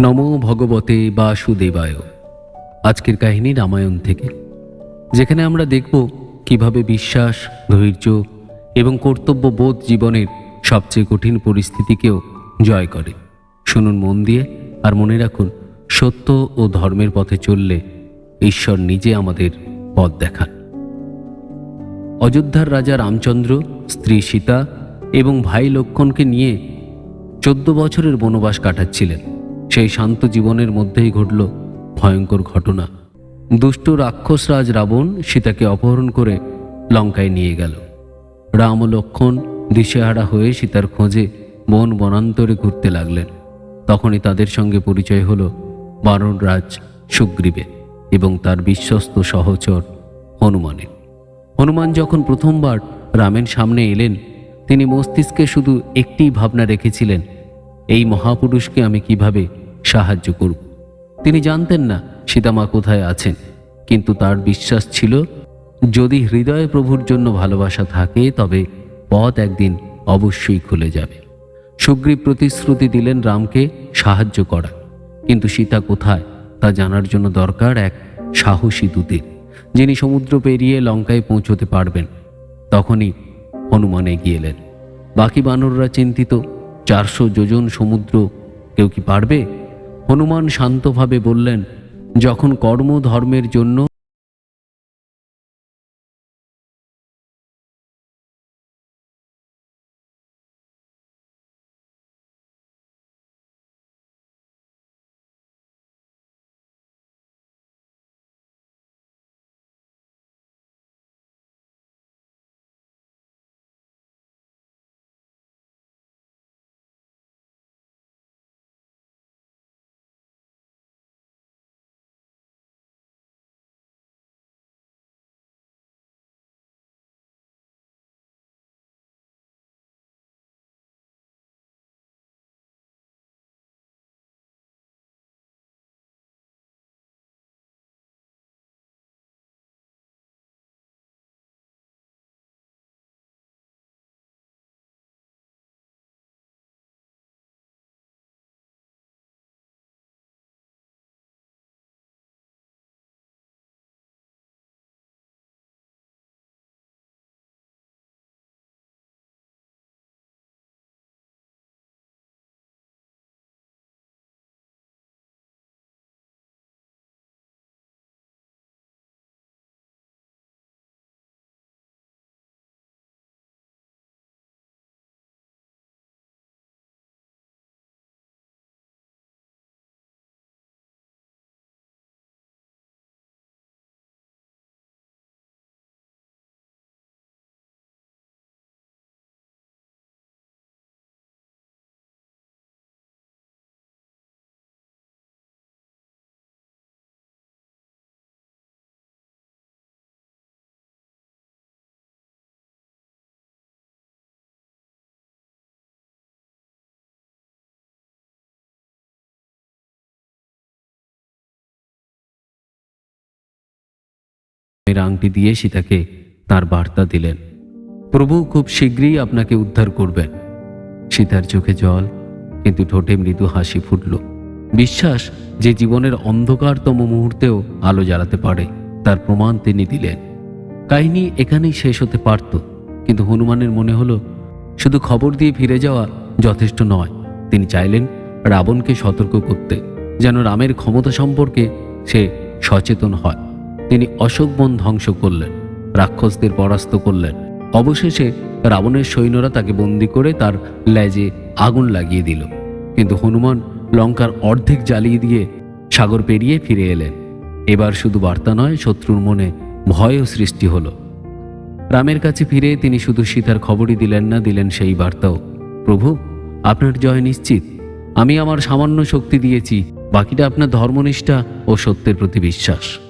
নমো ভগবতে বাসুদেবায়। আজকের কাহিনী রামায়ণ থেকে, যেখানে আমরা দেখব কীভাবে বিশ্বাস, ধৈর্য এবং কর্তব্যবোধ জীবনের সবচেয়ে কঠিন পরিস্থিতিকেও জয় করে। শুনুন মন দিয়ে আর মনে রাখুন, সত্য ও ধর্মের পথে চললে ঈশ্বর নিজে আমাদের পথ দেখান। অযোধ্যার রাজা রামচন্দ্র, স্ত্রী সীতা এবং ভাই লক্ষণকে নিয়ে চোদ্দ বছরের বনবাস কাটাচ্ছিলেন। সেই শান্ত জীবনের মধ্যেই ঘটল ভয়ঙ্কর ঘটনা। দুষ্ট রাক্ষসরাজ রাবণ সীতাকে অপহরণ করে লঙ্কায় নিয়ে গেল। রাম লক্ষণ দিশেহারা হয়ে সীতার খোঁজে বন বনান্তরে ঘুরতে লাগলেন। তখনই তাদের সঙ্গে পরিচয় হল বারণরাজ সুগ্রীবে এবং তার বিশ্বস্ত সহচর হনুমানের। হনুমান যখন প্রথমবার রামের সামনে এলেন, তিনি মস্তিষ্কে শুধু একটিই ভাবনা রেখেছিলেন, এই মহাপুরুষকে আমি কীভাবে সাহায্য করব। তিনি জানতেন না সীতামা কোথায় আছেন, কিন্তু তার বিশ্বাস ছিল, যদি হৃদয়ে প্রভুর জন্য ভালোবাসা থাকে, তবে পথ একদিন অবশ্যই খুলে যাবে। সুগ্রীব প্রতিশ্রুতি দিলেন রামকে সাহায্য করা কিন্তু সীতা কোথায় তা জানার জন্য দরকার এক সাহসী দূতের, যিনি সমুদ্র পেরিয়ে লঙ্কায় পৌঁছতে পারবেন। তখনই হনুমান এগিয়ে এলেন। বাকি বানররা চিন্তিত, চারশো যোজন সমুদ্র কেউ কি পারবে? হনুমান শান্তভাবে বললেন যখন কর্মধর্মের জন্য এর আংটি দিয়ে সীতাকে তার বার্তা দিলেন, প্রভু খুব শীঘ্রই আপনাকে উদ্ধার করবেন। সীতার চোখে জল, কিন্তু ঠোঁটে মৃদু হাসি ফুটল। বিশ্বাস যে জীবনের অন্ধকারতম মুহূর্তেও আলো জ্বালাতে পারে, তার প্রমাণ তিনি দিলেন। কাহিনী এখানেই শেষ হতে পারত, কিন্তু হনুমানের মনে হলো, শুধু খবর দিয়ে ফিরে যাওয়া যথেষ্ট নয়। তিনি চাইলেন রাবণকে সতর্ক করতে, যেন রামের ক্ষমতা সম্পর্কে সে সচেতন হয়। তিনি অশোক বন ধ্বংস করলেন, রাক্ষসদের পরাস্ত করলেন। অবশেষে রাবণের সৈন্যরা তাকে বন্দি করে তার লেজে আগুন লাগিয়ে দিল। কিন্তু হনুমান লঙ্কার অর্ধেক জ্বালিয়ে দিয়ে সাগর পেরিয়ে ফিরে এলেন। এবার শুধু বার্তা নয়, শত্রুর মনে ভয়ও সৃষ্টি হলো। রামের কাছে ফিরে তিনি শুধু সীতার খবরই দিলেন না, দিলেন সেই বার্তাও। প্রভু, আপনার জয় নিশ্চিত। আমি আমার সামান্য শক্তি দিয়েছি, বাকিটা আপনার ধর্মনিষ্ঠা ও সত্যের প্রতি বিশ্বাস।